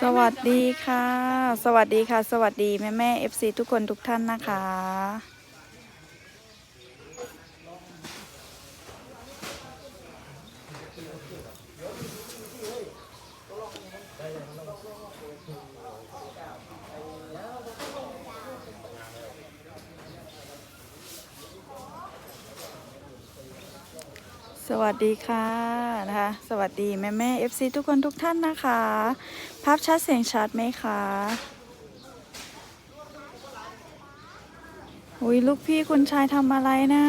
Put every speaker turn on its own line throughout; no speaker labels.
สวัสดีค่ะ สวัสดีค่ะ สวัสดีแม่แม่เอฟซีทุกคนทุกท่านนะคะ สวัสดีค่ะ นะคะ สวัสดีแม่แม่เอฟซีทุกคนทุกท่านนะคะ ภาพชัดเสียงชัดไหมคะอุ้ยลูกพี่คุณชายทำอะไรนะ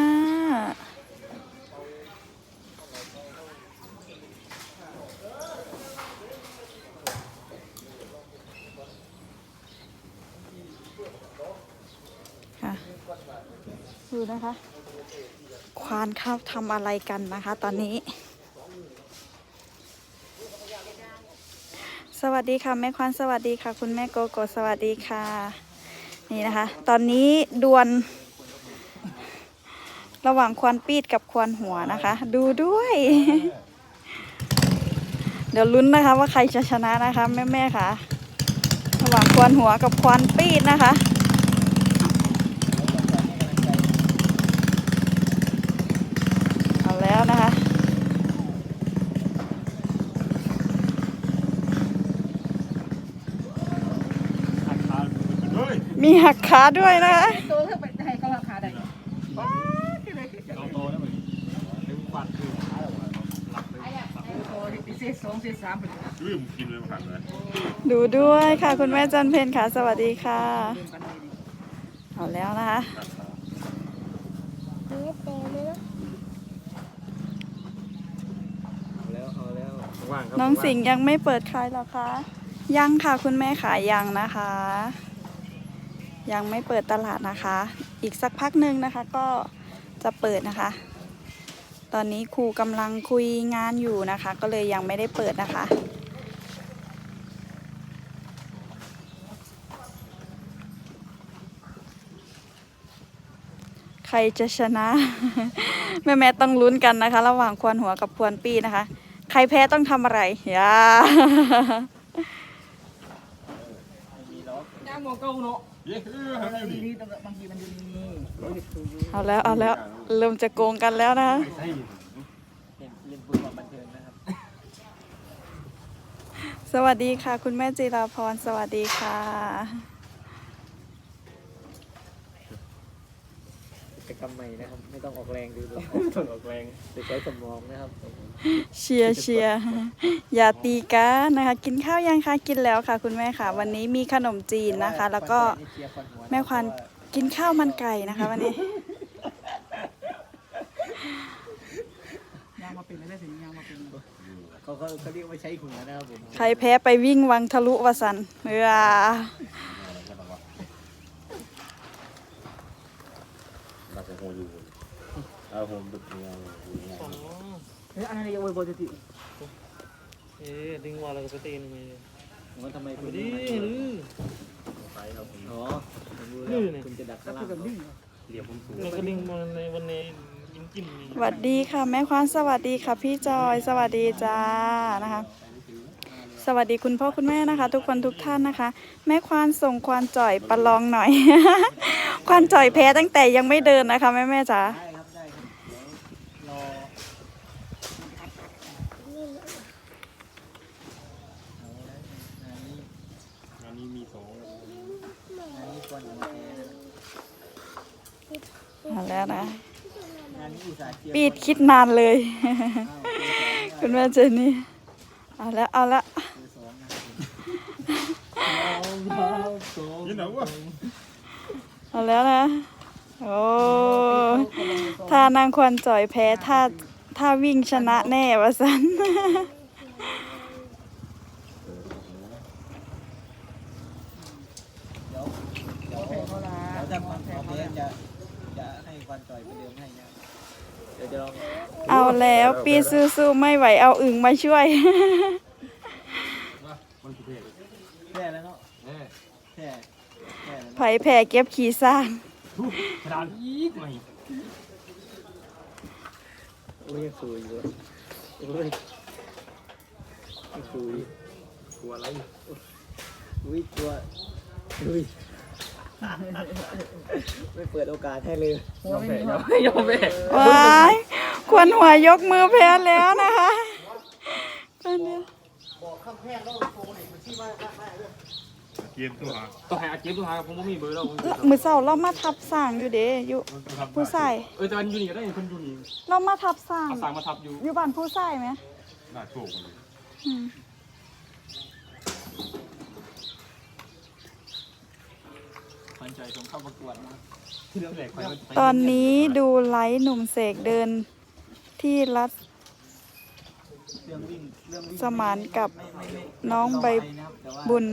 ค่ะดูนะคะ ควานข้าวทำอะไรกันนะคะตอนนี้ สวัสดีค่ะแม่ควันสวัสดีค่ะ คุณแม่โกโกสวัสดีค่ะ นี่นะคะ ตอนนี้ดวลระหว่างควันปีดกับควันหัวนะคะ ดูด้วย เดี๋ยวลุ้นนะคะว่าใครจะชนะนะคะ แม่แม่ๆค่ะ ระหว่างควันหัวกับควันปีดนะคะ เอาแล้วนะคะ
เฮ้ย
มีหักขาด้วยนะคะ
ตัวเธอไปให้เขาราคาได้
เราโตแล้วเหมือนถึงควันคือหายออกมาหลับเลย
ตัวเศษสองเศษสามเป็น
ลืมกินเลยผักเลย
ดูด้วยค่ะ คุณแม่จันเพนค่ะ สวัสดีค่ะเอาแล้วนะคะ
แล้วเอาแล้วว่างครับ
น้องสิงห์ยังไม่เปิดขายหรอคะ ยังค่ะคุณแม่ขายยังนะคะ ยังไม่เปิดตลาดนะคะ อีกสักพักหนึ่งนะคะก็จะเปิดนะคะ ตอนนี้ครูกำลังคุยงานอยู่นะคะ ก็เลยยังไม่ได้เปิดนะคะ ใครจะชนะ แม่แม่ต้องลุ้นกันนะคะ ระหว่างควรหัวกับควรปีนะคะ ใครแพ้ต้องทำอะไรอย่า
มองเก้าเนาะ
เย้เออทำอยู่นี่
นี่บางทีมันอยู่นี่
เอาแล้วเอาแล้วเริ่มจะโกงกันแล้วนะ
ใช่
เล่นฟุตบอลบันเทิงนะครับ
สวัสดีค่ะ คุณแม่จิราพรสวัสดีค่ะ
กิจกรรมใหม่นะครับ ไม่ต้องออกแรงดูดู
ต้องออกแรง
จะใช้สมองนะครับ
เชียร์เชียร์อย่าตีกันนะคะ กินข้าวยังคะกินแล้วค่ะ คุณแม่ค่ะ วันนี้มีขนมจีนนะคะ แล้วก็แม่ควันกินข้าวมันไก่นะคะ วันนี้
ย่างมาเป็นอะไรสิย่างมาเป็น
เขาเขาเขาเรียกว่าใช้หัวนะครับผม
ใครแพ้ไปวิ่งวังทะลุวสันเออ
เราจะโหอยู่เอาผมดึกงาน
เฮ้ยอันนี้ยังไว้บนติ
เอ๊ะดึงว่าเราก็ไปตีนไป
ว่าทำไมคุณ
ดิ
ไม่
หรือ
ไปครับผม
อ๋อผมรู้แล้วคุณจะดัก
ก็
ข้าง
คื
ล่า
องแบบนี้
เรียกผมสูง
เราก็ดึงมาในวันนี้
สวัสดีค่ะแม่ควานสวัสดีค่ะพี่จอยสวัสดีจ้านะคะ สวัสดีคุณพ่อคุณแม่นะคะ ทุกคนทุกท่านนะคะ แม่ควานส่งควานจ่อยประลองหน่อย ควานจ่อยแพ้ตั้งแต่ยังไม่เดินนะคะแม่แม่จ๋า
ได้ครับได้ครับเอาละงานนี้
งานนี้มีสอง
งาแล้
วนะ ปีดคิดนานเลย คุณแม่เจนนี่ เอาแล้วเอาละ
เบอร์สอง นะครับ
ยี่หนาวะ
เอาแล้วนะ โอ้ถ้านางควานจ่อยแพ้ถ้าถ้าวิ่งชนะแน่วะสัน
เดี๋ยวเดี๋ยว
เขาละ
เดี๋ยวถ้าความพร้อมเนี่ยจะจะให้ควันต่อยไปเดิมให้นะเดี๋ยวจะลอง
เอาแล้วปีสู้ๆไม่ไหวเอาอึ่งมาช่วย
มันคือเพศ
แพ้แล้วเนาะ
แน่
แพ้แพ้แล้ว
ไไผแผ่เก็บขี่ซ่าง
กระดานไหม
โอ้ยสวยอยู่โอ้ยสวย
กลัวอะไร
อุ้ยตัวอุ้ยไม่เปิดโอกาสให้เลย
ยอมแพ้ยอมแพ้
ยอมแพ้
ว้ายควรหัวยกมือแพ้แล้วนะคะบอกข้างแพร่แล้วโตไหนมันชี้มาก
มาก
เลย กมตัวหา
ต้องให้อาเก็บต้องหาผมไม่มีเบอร์แล้วผม
มือเสาเรามาทับสร้างอยู่เด้อยู่ผู้ใส่
เออแต่มันอยู่นี่ก็ได้คนอยู่นี่
เรามาทับสร้าง
เอาสั่งมาทับอยู่
อยู่บ้านผู้ใส่ไหม
หน้าโชคเลย
อืม
ขวัญใจต้องเข้าประกวดนะ
ที่เรื่องแรกใครมัน
ตอนนี้ดูไลฟ์หนุ่มเสกเดินที่รัฐ สมานกับ
ไม่ไม่ไม่
น้องใบ
ไม่นะครับแต่ว่า
บุญ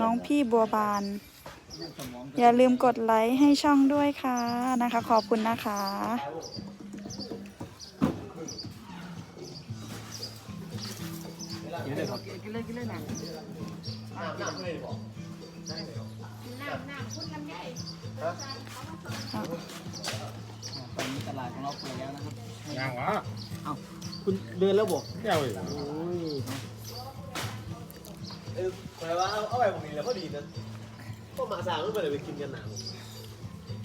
น้องพี่บัวบาน
เรื่องสมอง
อย่าลืมกดไลค์ให้ช่องด้วยค่ะนะคะ ขอบคุณนะคะ
นี่เลยครับ
กินเลยกินเลยนะตอนนี้ตลาดของเราเปิดแล้วนะครับ
ยางวะ
เอ้า คุณเดินแล้วบอก
แก้วเลย
โอ้ย
เออหมายว่าเอาเอาไปผมนี่แล้วพอดีนะพวกหมาสามมันไปเลยไปกินกันหนาว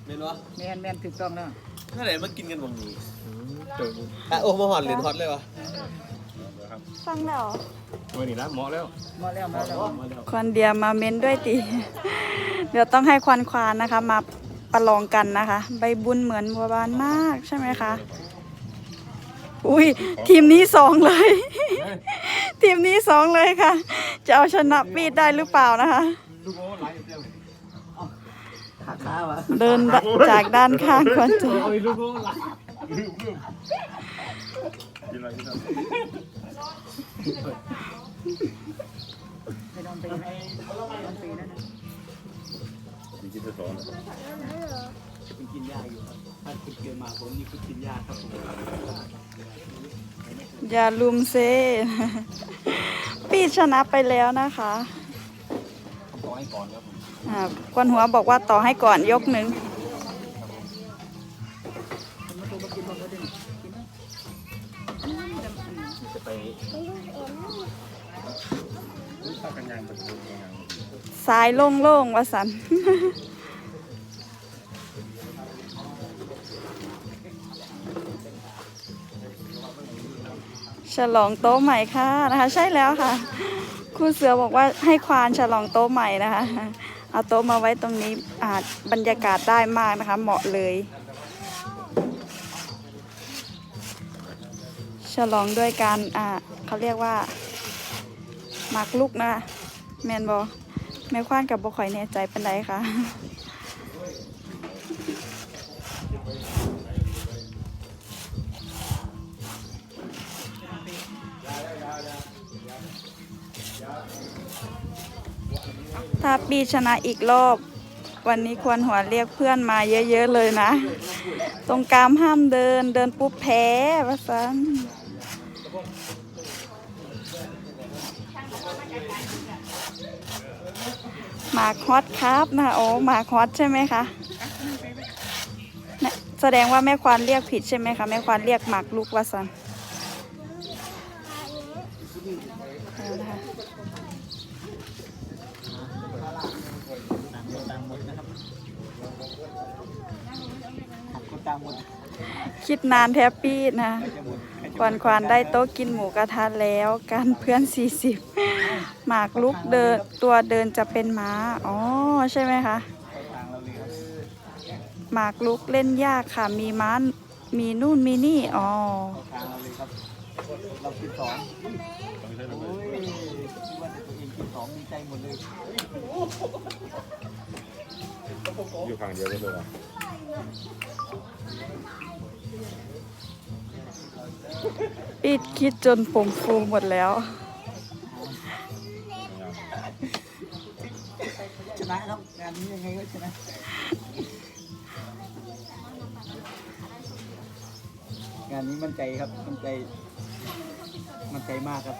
เห็นวะ
แมนแมนถูกต้องแล้ว
นั่นแหละมันกินกันวงนี้อะโอ้มาหอนเหรียญฮอตเลยวะ
ฟังแล้ว
เมื่อนี้นะเหมาะแล้ว
มาแล้วมาแล้ว
ควันเดียมาเม้นด้วยตีเดี๋ยวต้องให้ควันควานนะคะ มาประลองกันนะคะ ใบบุญเหมือนบัวบานมากใช่ไหมคะ อุ้ยทีมนี้สองเลย ทีมนี้สองเลยค่ะ จะเอาชนะปีดได้หรือเปล่านะคะ
ลูกโอ้ไล่เจ้า
ขาขาวะ
เดินจากด้านข้างควันจ
เอาไปลูกโอ้หลัง
ลืมลืมกินอะไรกินอะไร
ไม่ต้องตีให้ไม่ต้องตีนะนะ
กินจะสอน
คุณกินยาอยู่ครับถ้าคุณเกินมาผมนี่คุณกินยาครับผม
อย่าลุมเซปีชนะไปแล้วนะคะ
ขอให้ก่อนครับผม
อ่าควันหัวบอกว่าต่อให้ก่อนยกหนึ่ง
คุณมาตัวมากินบ้างก็ได้กินนะ
จะไปเข้ากันยางประตูกันยาง
สายโล่งๆวะสัน ฉลองโต๊ะใหม่ค่ะนะคะ ใช่แล้วค่ะครูเสือบอกว่าให้ควานฉลองโต๊ะใหม่นะคะเอาโต๊ะมาไว้ตรงนี้อาจบรรยากาศได้มากนะคะ เหมาะเลย ฉลองด้วยการอ่าเขาเรียกว่าหมากลุกนะคะแมนบอแม่ควานกับบข่อยแน่ใจเป็นไรคะ ถ้าปีชนะอีกรอบ วันนี้ควรหัวเรียกเพื่อนมาเยอะๆเลยนะ ตรงกลามห้ามเดินเดินปุ๊บแพ้วะสันหมากฮอตครับนะโอ้หมากฮอตใช่ไหมคะแสดงว่าแม่ควานเรียกผิดใช่ไหมคะแม่ควานเรียกหมากลูกวะสันเต่า
งคนต่างหมดนะครับต่างคนต่างหมด
คิดนานแทบปีดนะ
จะหมด
ควานควานได้โต๊ะกินหมูกระทะแล้วกันเพื่อน 40 หมากลุกเดินตัวเดินจะเป็นม้า อ๋อ ใช่ไหมคะ หมากลุกเล่นยากค่ะ มีม้า มีนู่นมีนี่ อ๋อ
ทางเราเลยครับเราคิดสองโอ้ย สองดีใจหมดเลย
อยู่ข้างเดียวกันเลยวะ
ปิดคิดจนผมฟูหมดแล้ว
ชนะครับงานนี้ยังไงก็ชนะงานนี้มั่นใจครับ มั่นใจ มั่นใจมากครับ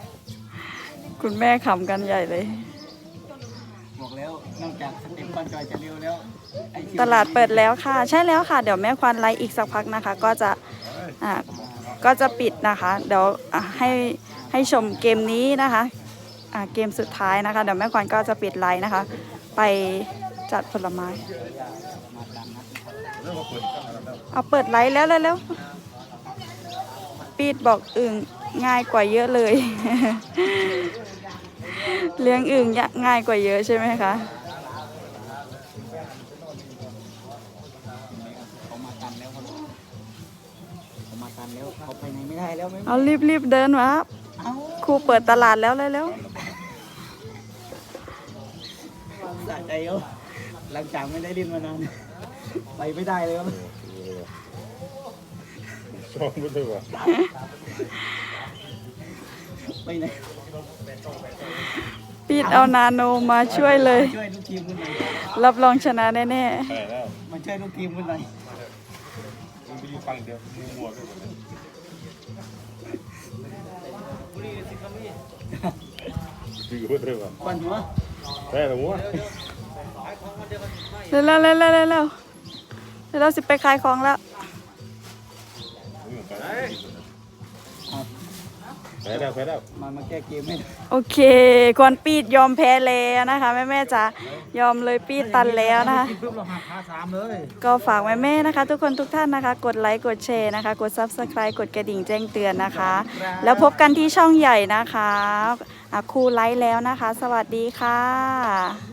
คุณแม่ขำกันใหญ่เลย
บอกแล้วนอกจากสเต็ปควันจอยจะเร็วแล้วไอ้คิว
ตลาดเปิดแล้วค่ะ ใช่แล้วค่ะ เดี๋ยวแม่ควานไลฟ์อีกสักพักนะคะ ก็จะอ่าก็จะปิดนะคะ เดี๋ยวอะให้ให้ชมเกมนี้นะคะอ่าเกมสุดท้ายนะคะ เดี๋ยวแม่ขวัญก็จะปิดไลน์นะคะ ไปจัดผลไม้ เอาเปิดไลน์แล้วแล้วแล้วปีดบอกอึ่งง่ายกว่าเยอะเลย เลี้ยงอึ่งยะง่ายกว่าเยอะใช่ไหมคะ
เขามากันแล้วครับเขามากันแล้วเขาไปไหนไม่ได้แล้วไม่
เอารีบรีบเดินมาครับ
เอา
ครูเปิดตลาดแล้วเลยแล้ว
สะใจเขาหลังจากไม่ได้ดินมานานไปไม่ได้เลยครับ
ชอบไม่ได้ว่ะ
ไปไหน
ปีดเอานาโนมาช่วยเลย
ช่วยลูกทีมคุณหน่อย
รับรองชนะแน่
ใช่แล้ว
มาช่วยลูกทีมคุณหน่อย
มึงไปอยู่ฟังเดียวมึงมัวไปหมดเลยอยู่ไม่ได้ว่ะ
ควันหัว
ใช่หรือวะ
ๆเร็วเร็วเร็วเร็วเร็วเร็วเร็วสิไปขายของแล้ว
ไปแล้วไปแล้ว
มามาแก้เกมให้หน่อย
โอเคควรปีดยอมแพ้แล้วนะคะแม่แม่ๆจ๋ายอมเลยปีดตันแล้วนะคะ
ปุ๊บเราหักขาสามเลย
ก็ฝากแม่แม่ๆนะคะ ทุกคนทุกท่านนะคะ กดไลค์กดแชร์นะคะ กด Subscribe กดกระดิ่งแจ้งเตือนนะคะ แล้วพบกันที่ช่องใหญ่นะคะอะครูไลค์แล้วนะคะ สวัสดีค่ะ